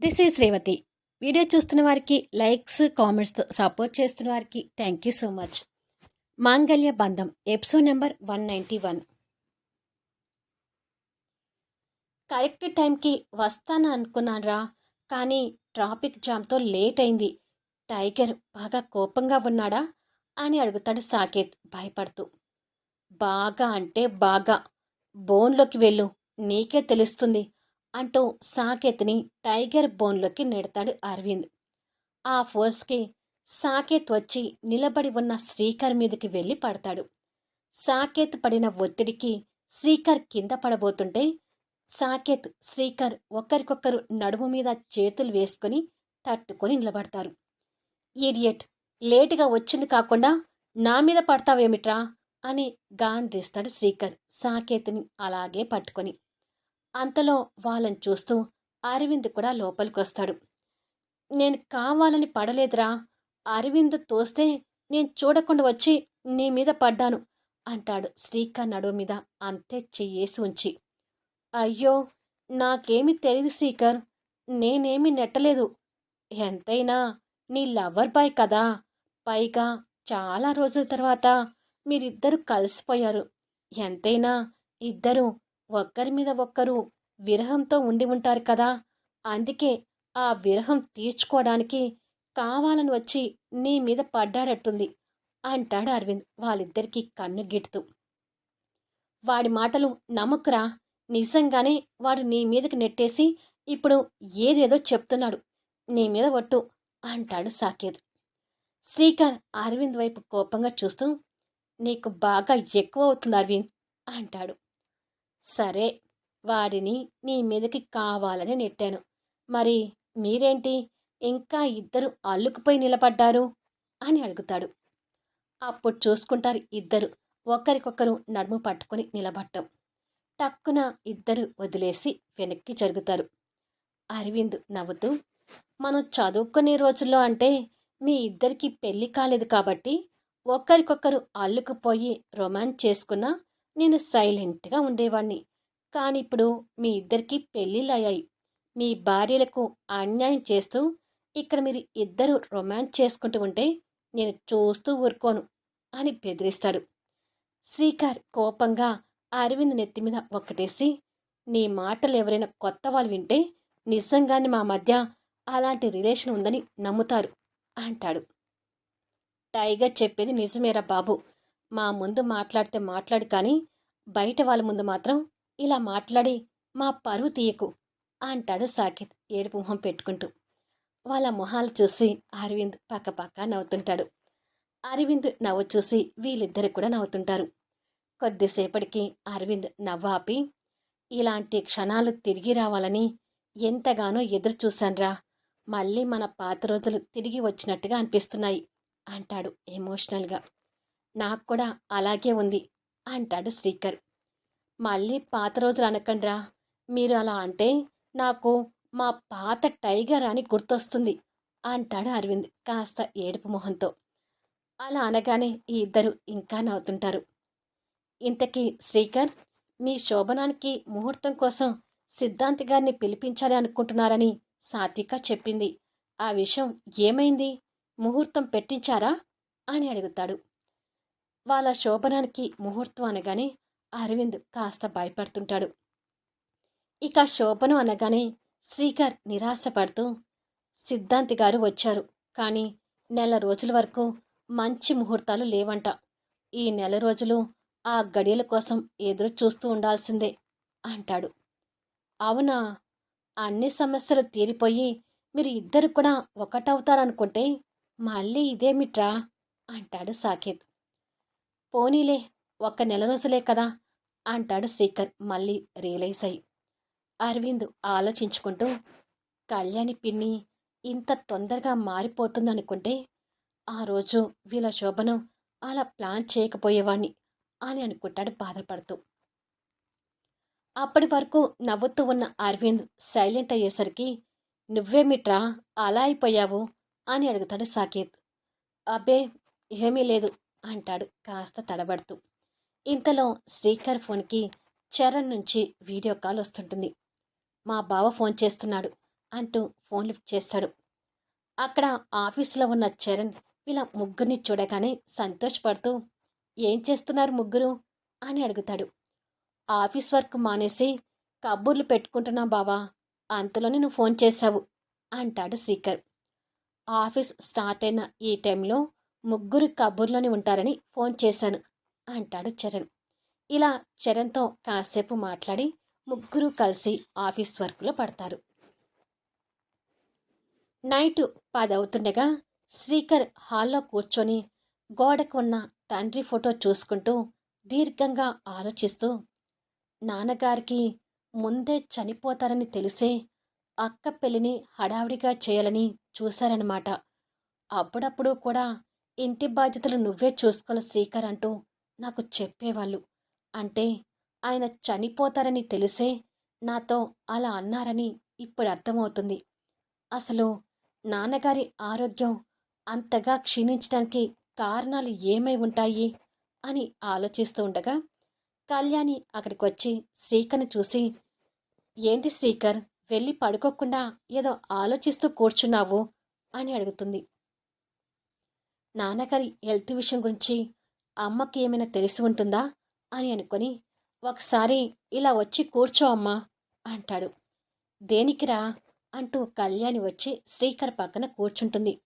This is Revathi video చూస్తున్న వారికి likes కామెంట్స్తో support చేస్తున్న వారికి thank you so much Mangalya Bandham episode number one ninety one correct టైంకి వస్తాను అనుకున్నానరా కానీ ట్రాఫిక్ జామ్తో లేట్ అయింది. టైగర్ బాగా కోపంగా ఉన్నాడా అని అడుగుతాడు సాకేత్ భయపడుతూ. బాగా అంటే బాగా. బోన్లోకి వెళ్ళు నీకే తెలుస్తుంది. అంటూ సాకేత్ని టైగర్ బోన్లోకి నెడతాడు అరవింద్. ఆ ఫోర్స్కి సాకేత్ వచ్చి నిలబడి ఉన్న శ్రీకర్ మీదకి వెళ్ళి పడతాడు. సాకేత్ పడిన ఒత్తిడికి శ్రీకర్ కింద పడబోతుంటే సాకేత్ శ్రీకర్ ఒకరికొకరు నడుము మీద చేతులు వేసుకుని తట్టుకొని నిలబడతారు. ఈడియట్ లేటుగా వచ్చింది కాకుండా నా మీద పడతావేమిట్రా? అని గాండ్రిస్తాడు శ్రీకర్ సాకేత్ని అలాగే పట్టుకొని. అంతలో వాళ్ళని చూస్తూ అరవింద్ కూడా లోపలికొస్తాడు. నేను కావాలని పడలేదురా. అరవింద్ తోస్తే నేను చూడకుండా వచ్చి నీ మీద పడ్డాను అంటాడు శ్రీకర్ నడువు మీద అంతే చెయ్యేసి ఉంచి. అయ్యో నాకేమి తెలియదు శ్రీకర్. నేనేమి నెట్టలేదు. ఎంతైనా నీ లవర్ బాయ్ కదా. పైగా చాలా రోజుల తర్వాత మీరిద్దరు కలిసిపోయారు. ఎంతైనా ఇద్దరు ఒక్కరి మీద ఒక్కరు విరహంతో ఉండి ఉంటారు కదా. అందుకే ఆ విరహం తీర్చుకోవడానికి కావాలని వచ్చి నీ మీద పడ్డాడట్టుంది అంటాడు అరవింద్ వాళ్ళిద్దరికీ కన్ను గిట్టుతూ వాడి మాటలు నమ్మకురా. నిజంగానే వాడు నీ మీదకి నెట్టేసి ఇప్పుడు ఏదేదో చెప్తున్నాడు. నీ మీద ఒట్టు అంటాడు సాకేత్. శ్రీకర్ అరవింద్ వైపు కోపంగా చూస్తూ నీకు బాగా ఎక్కువ అవుతుంది అరవింద్ అంటాడు. సరే వాడిని నీ మీదకి కావాలని నెట్టాను. మరి మీరేంటి? ఇంకా ఇద్దరు అల్లుకుపోయి నిలబడ్డారు? అని అడుగుతాడు. అప్పుడు చూసుకుంటారు ఇద్దరు. ఒకరికొకరు నడుము పట్టుకొని నిలబట్టం టక్కున ఇద్దరు వదిలేసి వెనక్కి జరుగుతారు. అరవింద్ నవ్వుతూ మనం చదువుకునే రోజుల్లో అంటే మీ ఇద్దరికి పెళ్ళి కాలేదు కాబట్టి ఒకరికొకరు అల్లుకుపోయి రొమాన్స్ చేసుకున్నా నేను సైలెంట్గా ఉండేవాణ్ణి. కానీ ఇప్పుడు మీ ఇద్దరికి పెళ్ళిళ్ళయ్యాయి. మీ భార్యలకు అన్యాయం చేస్తూ ఇక్కడ మీరు ఇద్దరు రొమాన్స్ చేసుకుంటూ ఉంటే నేను చూస్తూ ఊరుకోను అని బెదిరిస్తాడు. శ్రీకార్ కోపంగా అరవింద్ నెత్తి మీద ఒక్కటేసి నీ మాటలు ఎవరైనా కొత్త వాళ్ళు వింటే నిజంగానే మా మధ్య అలాంటి రిలేషన్ ఉందని నమ్ముతారు అంటాడు. టైగర్ చెప్పేది నిజమేరా బాబు. మా ముందు మాట్లాడితే మాట్లాడు కానీ బయట వాళ్ళ ముందు మాత్రం ఇలా మాట్లాడి మా పరువు తీయకు అంటాడు సాకిత్ ఏడుపు మొహం పెట్టుకుంటూ. వాళ్ళ మొహాలు చూసి అరవింద్ పక్కపక్క నవ్వుతుంటాడు. అరవింద్ నవ్వు చూసి వీళ్ళిద్దరు కూడా నవ్వుతుంటారు. కొద్దిసేపటికి అరవింద్ నవ్వాపి ఇలాంటి క్షణాలు తిరిగి రావాలని ఎంతగానో ఎదురు చూశాన్రా. మళ్ళీ మన పాత రోజులు తిరిగి వచ్చినట్టుగా అనిపిస్తున్నాయి అంటాడు ఎమోషనల్గా. నాకు కూడా అలాగే ఉంది అంటాడు శ్రీకర్. మళ్ళీ పాత రోజులు అనకండ్రా. మీరు అలా అంటే నాకు మా పాత టైగర్ అని గుర్తొస్తుంది అంటాడు అరవింద్ కాస్త ఏడుపు మొహంతో. అలా అనగానే ఈ ఇద్దరు ఇంకా నవ్వుతుంటారు. ఇంతకీ శ్రీకర్ మీ శోభనానికి ముహూర్తం కోసం సిద్ధాంతి గారిని పిలిపించాలి అనుకుంటున్నారని సాత్విక చెప్పింది. ఆ విషయం ఏమైంది? ముహూర్తం పెట్టించారా? అని అడుగుతాడు. వాళ్ళ శోభనానికి ముహూర్తం అనగానే అరవింద్ కాస్త భయపడుతుంటాడు. ఇక శోభను అనగానే శ్రీకర్ నిరాశపడుతూ సిద్ధాంతి గారు వచ్చారు. కానీ నెల రోజుల వరకు మంచి ముహూర్తాలు లేవంట. ఈ నెల రోజులు ఆ గడియల కోసం ఎదురు చూస్తూ ఉండాల్సిందే అంటాడు. అవునా? అన్ని సమస్యలు తీరిపోయి మీరు ఇద్దరు కూడా ఒకటవుతారనుకుంటే మళ్ళీ ఇదేమిట్రా? అంటాడు సాకేత్. పోనీలే ఒక్క నెల రోజులే కదా అంటాడు శ్రీకర్ మళ్ళీ రియలైజ్. అయ్యి అరవింద్ ఆలోచించుకుంటూ కళ్యాణి పిన్ని ఇంత తొందరగా మారిపోతుందనుకుంటే ఆ రోజు వీళ్ళ శోభనం అలా ప్లాన్ చేయకపోయేవాణ్ణి అని అనుకుంటాడు బాధపడుతూ. అప్పటి వరకు నవ్వుతూ ఉన్న అరవింద్ సైలెంట్ అయ్యేసరికి నువ్వేమిట్రా అలా అయిపోయావు అని అడుగుతాడు సాకేత్. అబ్బే ఏమీ లేదు అంటాడు కాస్త తడబడుతూ. ఇంతలో శ్రీకర్ ఫోన్కి చరణ్ నుంచి వీడియో కాల్ వస్తుంటుంది. మా బావ ఫోన్ చేస్తున్నాడు అంటూ ఫోన్ లిఫ్ట్ చేస్తాడు. అక్కడ ఆఫీసులో ఉన్న చరణ్ ఇలా ముగ్గురిని చూడగానే సంతోషపడుతూ ఏం చేస్తున్నారు ముగ్గురు? అని అడుగుతాడు. ఆఫీస్ వర్క్ మానేసి కబుర్లు పెట్టుకుంటున్నా బావా అంతలోనే నువ్వు ఫోన్ చేశావు అంటాడు శ్రీకర్. ఆఫీస్ స్టార్ట్ అయిన ఈ టైంలో ముగ్గురు కబుర్లోనే ఉంటారని ఫోన్ చేశాను అంటాడు చరణ్. ఇలా చరణ్తో కాసేపు మాట్లాడి ముగ్గురు కలిసి ఆఫీస్ వర్క్లో పడతారు. నైట్ పదవుతుండగా శ్రీకర్ హాల్లో కూర్చొని గోడకు ఉన్న తండ్రి ఫోటో చూసుకుంటూ దీర్ఘంగా ఆలోచిస్తూ నాన్నగారికి ముందే చనిపోతారని తెలిసే అక్క పెళ్ళిని హడావిడిగా చేయాలని చూశారనమాట అప్పుడప్పుడు కూడా ఇంటి బాధ్యతలు నువ్వే చూసుకోవాలి శ్రీకర్ అంటూ నాకు చెప్పేవాళ్ళు. అంటే ఆయన చనిపోతారని తెలిసే నాతో అలా అన్నారని ఇప్పుడు అర్థమవుతుంది. అసలు నాన్నగారి ఆరోగ్యం అంతగా క్షీణించడానికి కారణాలు ఏమై ఉంటాయి అని ఆలోచిస్తూ ఉండగా కళ్యాణి అక్కడికి వచ్చి శ్రీకర్ని చూసి ఏంటి శ్రీకర్ వెళ్ళి పడుకోకుండా ఏదో ఆలోచిస్తూ కూర్చున్నావు? అని అడుగుతుంది. నాన్నగారి హెల్త్ విషయం గురించి అమ్మకి ఏమైనా తెలిసి ఉంటుందా? అని అనుకొని ఒకసారి ఇలా వచ్చి కూర్చో అమ్మా అంటాడు. దేనికిరా అంటూ కళ్యాణి వచ్చి శ్రీకర్ పక్కన కూర్చుంటుంది.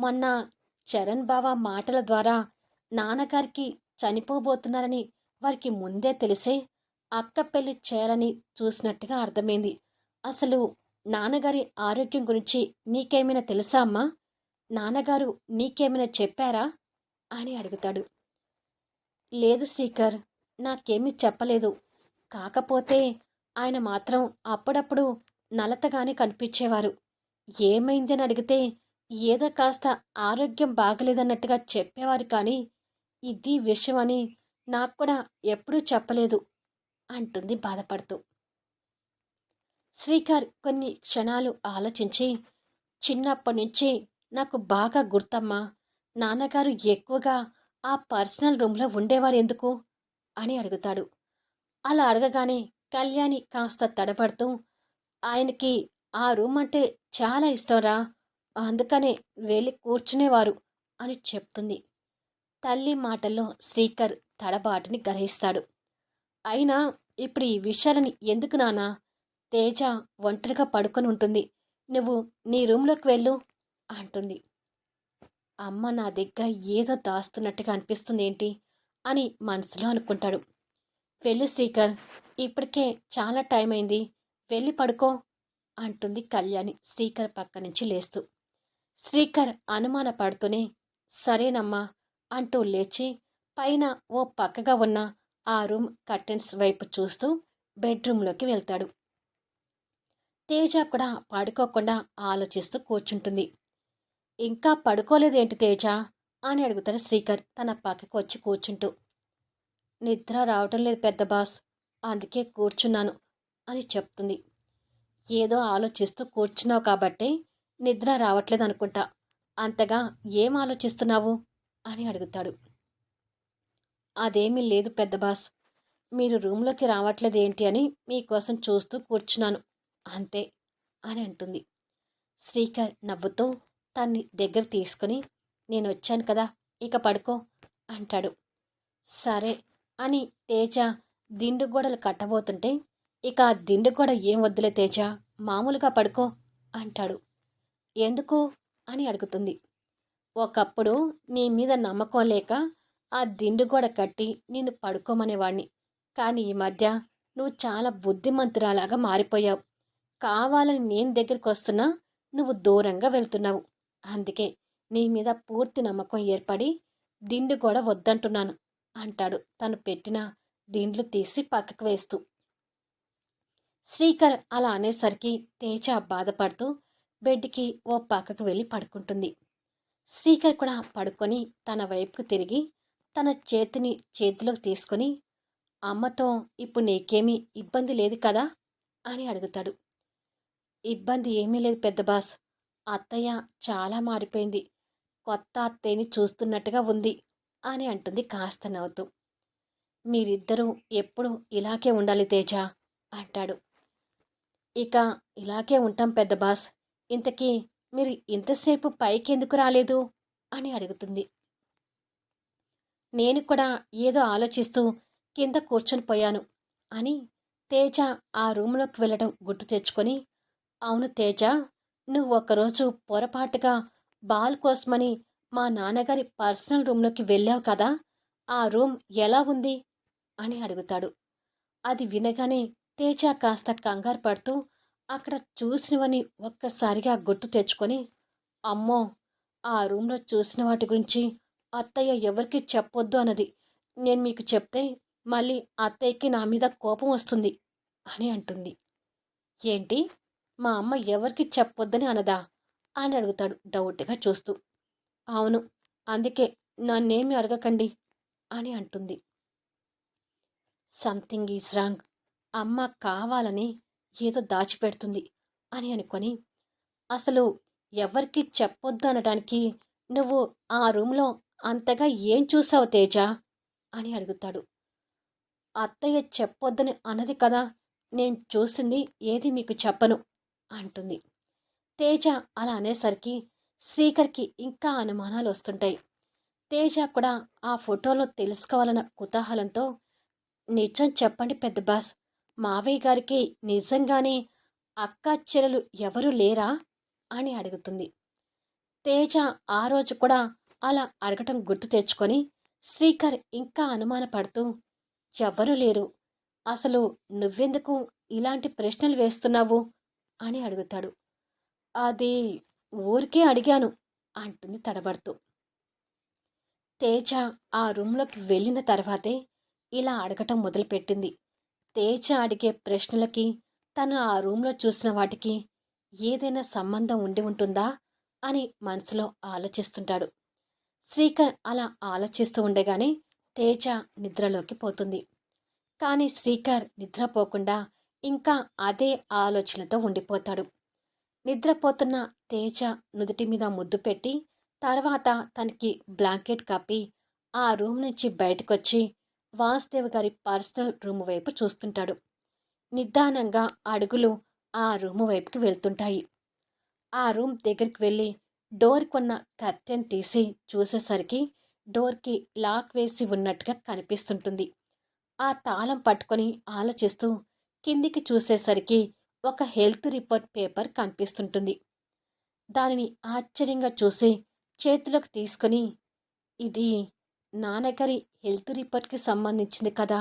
మొన్న చరణ్ బావ మాటల ద్వారా నాన్నగారికి చనిపోబోతున్నారని వారికి ముందే తెలిసే అక్క పెళ్ళి చేయాలని చూసినట్టుగా అర్థమైంది. అసలు నాన్నగారి ఆరోగ్యం గురించి నీకేమైనా తెలుసా అమ్మా? నాన్నగారు నీకేమైనా చెప్పారా? అని అడుగుతాడు. లేదు శ్రీకర్ నాకేమీ చెప్పలేదు. కాకపోతే ఆయన మాత్రం అప్పుడప్పుడు నలతగానే కనిపించేవారు. ఏమైందని అడిగితే ఏదో కాస్త ఆరోగ్యం బాగలేదన్నట్టుగా చెప్పేవారు కానీ ఇది విషయం అని నాకు కూడా ఎప్పుడూ చెప్పలేదు అంటుంది బాధపడుతూ. శ్రీకర్ కొన్ని క్షణాలు ఆలోచించి చిన్నప్పటి నుంచి నాకు బాగా గుర్తమ్మా. నాన్నగారు ఎక్కువగా ఆ పర్సనల్ రూమ్లో ఉండేవారు ఎందుకు? అని అడుగుతాడు. అలా అడగగానే కళ్యాణి కాస్త తడబడుతూ ఆయనకి ఆ రూమ్ అంటే చాలా ఇష్టంరా అందుకనే వెళ్ళి కూర్చునేవారు అని చెప్తుంది. తల్లి మాటల్లో శ్రీకర్ తడబాటుని గ్రహిస్తాడు. అయినా ఇప్పుడు ఈ విషయాలని ఎందుకు నానా తేజ ఒంటరిగా పడుకొని ఉంటుంది. నువ్వు నీ రూమ్లోకి వెళ్ళు. అంటుంది. అమ్మ నా దగ్గర ఏదో దాస్తున్నట్టుగా అనిపిస్తుంది ఏంటి అని మనసులో అనుకుంటాడు. వెళ్ళి శ్రీకర్ ఇప్పటికే చాలా టైం అయింది వెళ్ళి పడుకో అంటుంది కళ్యాణి శ్రీకర్ పక్క నుంచి లేస్తూ. శ్రీకర్ అనుమాన పడుతూనే సరేనమ్మా అంటూ లేచి పైన ఓ పక్కగా ఉన్న ఆ రూమ్ కర్టెన్స్ వైపు చూస్తూ బెడ్రూమ్లోకి వెళ్తాడు. తేజ కూడా పడుకోకుండా ఆలోచిస్తూ కూర్చుంటుంది. ఇంకా పడుకోలేదేంటి తేజ? అని అడుగుతాడు శ్రీకర్ తన పక్కకు వచ్చి కూర్చుంటూ. నిద్ర రావటం లేదు పెద్ద బాస్ అందుకే కూర్చున్నాను అని చెప్తుంది. ఏదో ఆలోచిస్తూ కూర్చున్నావు కాబట్టే నిద్ర రావట్లేదు అనుకుంటా అంతగా ఏం ఆలోచిస్తున్నావు? అని అడుగుతాడు. అదేమీ లేదు పెద్ద బాస్. మీరు రూమ్లోకి రావట్లేదు ఏంటి అని మీకోసం చూస్తూ కూర్చున్నాను. అంతే అని అంటుంది. శ్రీకర్ నవ్వుతూ తన్ని దగ్గర తీసుకుని నేను వచ్చాను కదా ఇక పడుకో అంటాడు. సరే అని తేజ దిండు గోడలు కట్టబోతుంటే ఇక ఆ దిండు గోడ ఏం వద్దులే తేజ మామూలుగా పడుకో అంటాడు. ఎందుకు? అని అడుగుతుంది. ఒకప్పుడు నీ మీద నమ్మకం లేక ఆ దిండు గోడ కట్టి నిన్ను పడుకోమనేవాణ్ణి. కానీ ఈ మధ్య నువ్వు చాలా బుద్ధిమంతురాలాగా మారిపోయావు. కావాలని నేను దగ్గరికి వస్తున్నా నువ్వు దూరంగా వెళ్తున్నావు. అందుకే నీ మీద పూర్తి నమ్మకం ఏర్పడి దిండు కూడా వద్దంటున్నాను అంటాడు. తను పెట్టిన దిండ్లు తీసి పక్కకు వేస్తూ. శ్రీకర్ అలా అనేసరికి తేజ బాధపడుతూ బెడ్కి ఓ పక్కకు వెళ్ళి పడుకుంటుంది. శ్రీకర్ కూడా పడుకొని తన వైపుకు తిరిగి తన చేతిని చేతిలోకి తీసుకొని అమ్మతో ఇప్పుడు నీకేమీ ఇబ్బంది లేదు కదా? అని అడుగుతాడు. ఇబ్బంది ఏమీ లేదు పెద్ద బాస్. అత్తయ్య చాలా మారిపోయింది. కొత్త అత్తయ్యని చూస్తున్నట్టుగా ఉంది అని అంటుంది కాస్త నవ్వుతూ. మీరిద్దరూ ఎప్పుడు ఇలాగే ఉండాలి తేజ అంటాడు. ఇక ఇలాగే ఉంటాం పెద్ద బాస్. ఇంతకీ మీరు ఇంతసేపు పైకి ఎందుకు రాలేదు అని అడుగుతుంది. నేను కూడా ఏదో ఆలోచిస్తూ కింద కూర్చొని పోయాను అని తేజ ఆ రూమ్లోకి వెళ్ళడం గుర్తు తెచ్చుకొని అవును తేజ నువ్వు ఒకరోజు పొరపాటుగా బాల్ కోసమని మా నాన్నగారి పర్సనల్ రూమ్లోకి వెళ్ళావు కదా ఆ రూమ్ ఎలా ఉంది? అని అడుగుతాడు. అది వినగానే తేజ కాస్త కంగారు పడుతూ అక్కడ చూసినవని ఒక్కసారిగా గుర్తు తెచ్చుకొని అమ్మో ఆ రూమ్లో చూసిన వాటి గురించి అత్తయ్య ఎవరికి చెప్పొద్దు అన్నది. నేను మీకు చెప్తే మళ్ళీ అత్తయ్యకి నా మీద కోపం వస్తుంది అని అంటుంది. ఏంటి? మా అమ్మ ఎవరికి చెప్పొద్దని అనదా? అని అడుగుతాడు డౌట్గా చూస్తూ. అవును అందుకే నన్నేమి అడగకండి అని అంటుంది. Something is wrong. అమ్మ కావాలని ఏదో దాచిపెడుతుంది అని అనుకొని అసలు ఎవరికి చెప్పొద్దు అనడానికి నువ్వు ఆ రూమ్లో అంతగా ఏం చూసావు తేజ? అని అడుగుతాడు. అత్తయ్య చెప్పొద్దని అన్నది కదా నేను చూసింది ఏది మీకు చెప్పను అంటుంది. తేజ అలా అనేసరికి శ్రీకర్కి ఇంకా అనుమానాలు వస్తుంటాయి. తేజ కూడా ఆ ఫోటోలో తెలుసుకోవాలన్న కుతూహలంతో నిజం చెప్పండి పెద్ద బాస్ మావయ్య గారికి నిజంగానే అక్క చెల్లెలు ఎవరు లేరా? అని అడుగుతుంది. తేజ ఆ రోజు కూడా అలా అడగటం గుర్తు తెచ్చుకొని శ్రీకర్ ఇంకా అనుమానపడుతూ ఎవ్వరూ లేరు. అసలు నువ్వెందుకు ఇలాంటి ప్రశ్నలు వేస్తున్నావు? అని అడుగుతాడు. అది ఊరికే అడిగాను అంటుంది తడబడుతూ. తేజ ఆ రూమ్లోకి వెళ్ళిన తర్వాతే ఇలా అడగటం మొదలుపెట్టింది. తేజ అడిగే ప్రశ్నలకి తను ఆ రూమ్లో చూసిన వాటికి ఏదైనా సంబంధం ఉండి ఉంటుందా అని మనసులో ఆలోచిస్తుంటాడు. శ్రీకర్ అలా ఆలోచిస్తూ ఉండగానే తేజ నిద్రలోకి పోతుంది. కానీ శ్రీకర్ నిద్రపోకుండా ఇంకా అదే ఆలోచనతో ఉండిపోతాడు. నిద్రపోతున్న తేజ నుదుటి మీద ముద్దు పెట్టి తర్వాత తనకి బ్లాంకెట్ కప్పి ఆ రూమ్ నుంచి బయటకొచ్చి వాసుదేవ్ గారి పర్సనల్ రూమ్ వైపు చూస్తుంటాడు. నిదానంగా అడుగులు ఆ రూమ్ వైపుకి వెళ్తుంటాయి. ఆ రూమ్ దగ్గరికి వెళ్ళి డోర్ కొన్న కర్టెన్ తీసి చూసేసరికి డోర్కి లాక్ వేసి ఉన్నట్టుగా కనిపిస్తుంటుంది. ఆ తాళం పట్టుకొని ఆలోచిస్తూ కిందికి చూసేసరికి ఒక హెల్త్ రిపోర్ట్ పేపర్ కనిపిస్తుంటుంది. దానిని ఆశ్చర్యంగా చూసి చేతిలోకి తీసుకొని ఇది నాన్నగారి హెల్త్ రిపోర్ట్కి సంబంధించింది కదా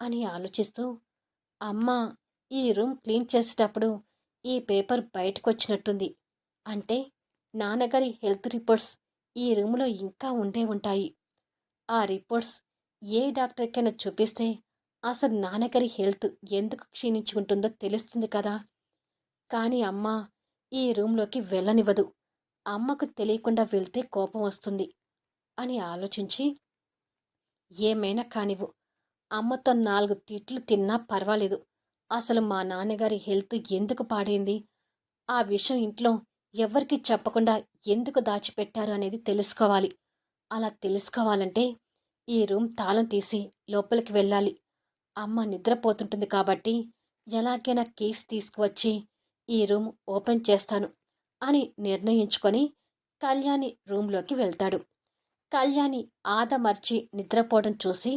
అని ఆలోచిస్తూ అమ్మ ఈ రూమ్ క్లీన్ చేసేటప్పుడు ఈ పేపర్ బయటకు వచ్చినట్టుంది అంటే నాన్నగారి హెల్త్ రిపోర్ట్స్ ఈ రూమ్లో ఇంకా ఉండే ఉంటాయి. ఆ రిపోర్ట్స్ ఏ డాక్టర్కైనా చూపిస్తే అసలు నాన్నగారి హెల్త్ ఎందుకు క్షీణించుకుంటుందో తెలుస్తుంది కదా. కానీ అమ్మ ఈ రూమ్లోకి వెళ్ళనివ్వదు. అమ్మకు తెలియకుండా వెళ్తే కోపం వస్తుంది అని ఆలోచించి ఏమైనా కానివ్వు. అమ్మతో నాలుగు తిట్లు తిన్నా పర్వాలేదు. అసలు మా నాన్నగారి హెల్త్ ఎందుకు పాడైంది? ఆ విషయం ఇంట్లో ఎవరికి చెప్పకుండా ఎందుకు దాచిపెట్టారు అనేది తెలుసుకోవాలి. అలా తెలుసుకోవాలంటే ఈ రూమ్ తాళం తీసి లోపలికి వెళ్ళాలి. అమ్మ నిద్రపోతుంటుంది కాబట్టి ఎలాగైనా కేసు తీసుకువచ్చి ఈ రూమ్ ఓపెన్ చేస్తాను అని నిర్ణయించుకొని కళ్యాణి రూమ్లోకి వెళ్తాడు. కళ్యాణి ఆదమర్చి నిద్రపోవడం చూసి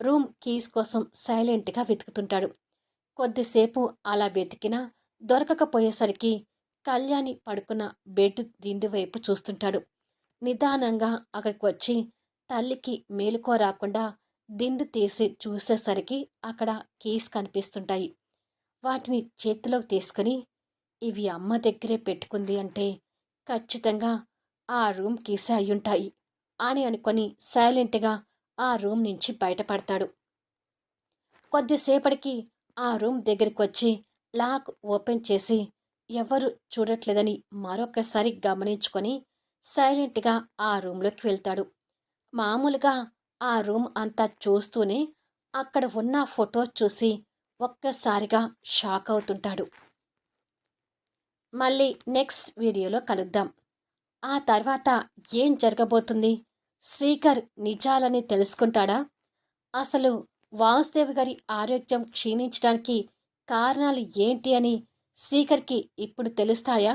రూమ్ కీస్ కోసం సైలెంట్గా వెతుకుతుంటాడు. కొద్దిసేపు అలా వెతికినా దొరకకపోయేసరికి కళ్యాణి పడుకున్న బెడ్ దిండి వైపు చూస్తుంటాడు. నిదానంగా అక్కడికి వచ్చి తల్లికి మేలుకో రాకుండా దిండు తీసి చూసేసరికి అక్కడ కీస్ కనిపిస్తుంటాయి. వాటిని చేతిలోకి తీసుకుని ఇవి అమ్మ దగ్గరే పెట్టుకుంది అంటే ఖచ్చితంగా ఆ రూమ్ కీసే అయ్యుంటాయి అని అనుకొని సైలెంట్గా ఆ రూమ్ నుంచి బయటపడతాడు. కొద్దిసేపటికి ఆ రూమ్ దగ్గరికి వచ్చి లాక్ ఓపెన్ చేసి ఎవరు చూడట్లేదని మరొకసారి గమనించుకొని సైలెంట్గా ఆ రూమ్లోకి వెళ్తాడు. మామూలుగా ఆ రూమ్ అంతా చూస్తూనే అక్కడ ఉన్న ఫొటోస్ చూసి ఒక్కసారిగా షాక్ అవుతుంటాడు. మళ్ళీ నెక్స్ట్ వీడియోలో కలుద్దాం. ఆ తర్వాత ఏం జరగబోతుంది? శ్రీకర్ నిజాలని తెలుసుకుంటాడా? అసలు వాసుదేవ్ గారి ఆరోగ్యం క్షీణించడానికి కారణాలు ఏంటి అని శ్రీకర్కి ఇప్పుడు తెలుస్తాయా?